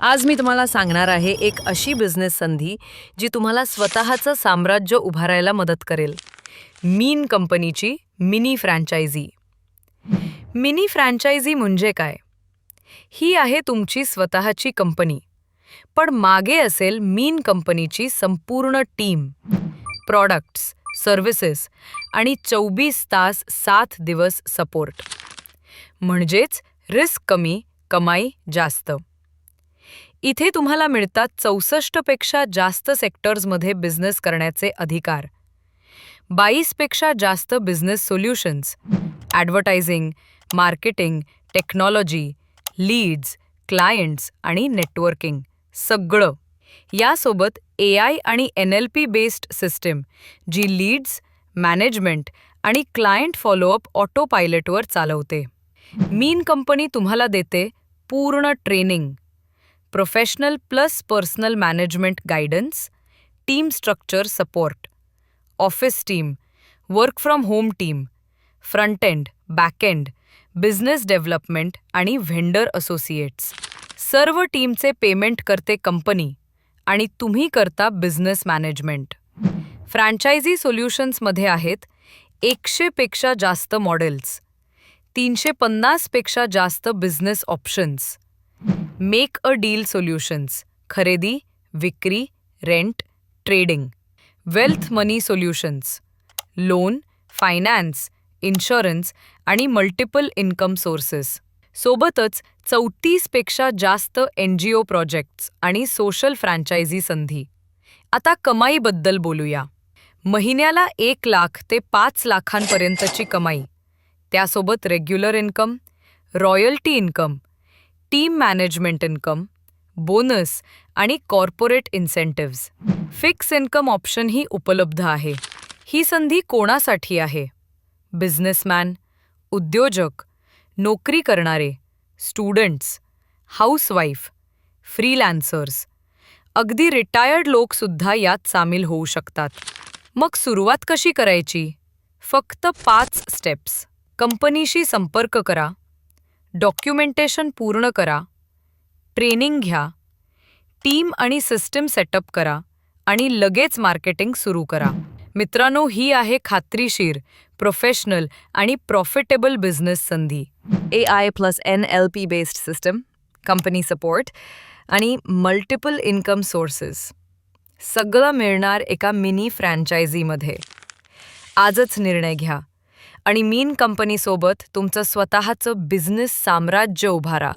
आज मी तुम्हाला सांगणार आहे एक अशी बिझनेस संधी जी तुम्हाला स्वतःचं साम्राज्य उभारायला मदत करेल. मीन कंपनीची मिनी फ्रँचायझी मिनी फ्रँचायझी म्हणजे काय? ही आहे तुमची स्वतःची कंपनी. पण मागे असेल मीन कंपनीची संपूर्ण टीम प्रॉडक्ट्स सर्व्हिसेस आणि चोवीस तास सात दिवस सपोर्ट म्हणजेच रिस्क कमी कमाई जास्त. इथे तुम्हाला मिळतात चौसष्टपेक्षा जास्त सेक्टर्समध्ये बिझनेस करण्याचे अधिकार. बाईसपेक्षा जास्त business solutions advertising marketing technology leads clients आणि नेटवर्किंग सगळं. यासोबत ए आय आणि N L P based system जी लीड्स मॅनेजमेंट आणि क्लायंट फॉलोअप ऑटो पायलटवर चालवते. मीन कंपनी तुम्हाला देते पूर्ण training. Professional plus personal management guidance team structure support office team work from home team front end back end business development आणि vendor associates. सर्व टीमचे payment करते कंपनी आणि तुम्ही करता बिझनेस मॅनेजमेंट. फ्रँचायझी सोल्युशन्समध्ये आहेत एकशेपेक्षा जास्त मॉडेल्स तीनशे पन्नासपेक्षा जास्त business options make a deal solutions खरेदी विक्री rent trading wealth money solutions loan finance insurance आणि मल्टिपल इन्कम सोर्सेस सोबतच चौतीसपेक्षा जास्त एन जी ओ प्रोजेक्ट्स आणि सोशल फ्रँचायझी संधी. आता कमाईबद्दल बोलूया. महिन्याला एक लाख ते पाच लाखांपर्यंतची कमाई. त्यासोबत regular income royalty income team management income bonus आणि कॉर्पोरेट इन्सेंटिव्ज फिक्स इन्कम ऑप्शनही उपलब्ध आहे. ही संधी कोणासाठी आहे? बिझनेसमॅन उद्योजक नोकरी करणारे स्टुडंट्स हाऊसवाईफ फ्रीलॅन्सर्स. अगदी रिटायर्ड लोकसुद्धा यात सामील होऊ शकतात. मग सुरुवात कशी करायची? फक्त पाच स्टेप्स. कंपनीशी संपर्क करा. डॉक्युमेंटेशन पूर्ण करा. ट्रेनिंग घ्या. टीम आणि सिस्टीम सेटअप करा आणि लगेच मार्केटिंग सुरू करा. मित्रांनो ही आहे खात्रीशीर प्रोफेशनल आणि प्रॉफिटेबल बिझनेस संधी. A I plus N L P based system company support आणि मल्टिपल इन्कम सोर्सेस सगळं मिळणार एका मिनी फ्रँचायझीमध्ये आजच निर्णय घ्या. आणि मीन कंपनीसोबत तुमचं स्वतःचं बिझनेस साम्राज्य उभारा.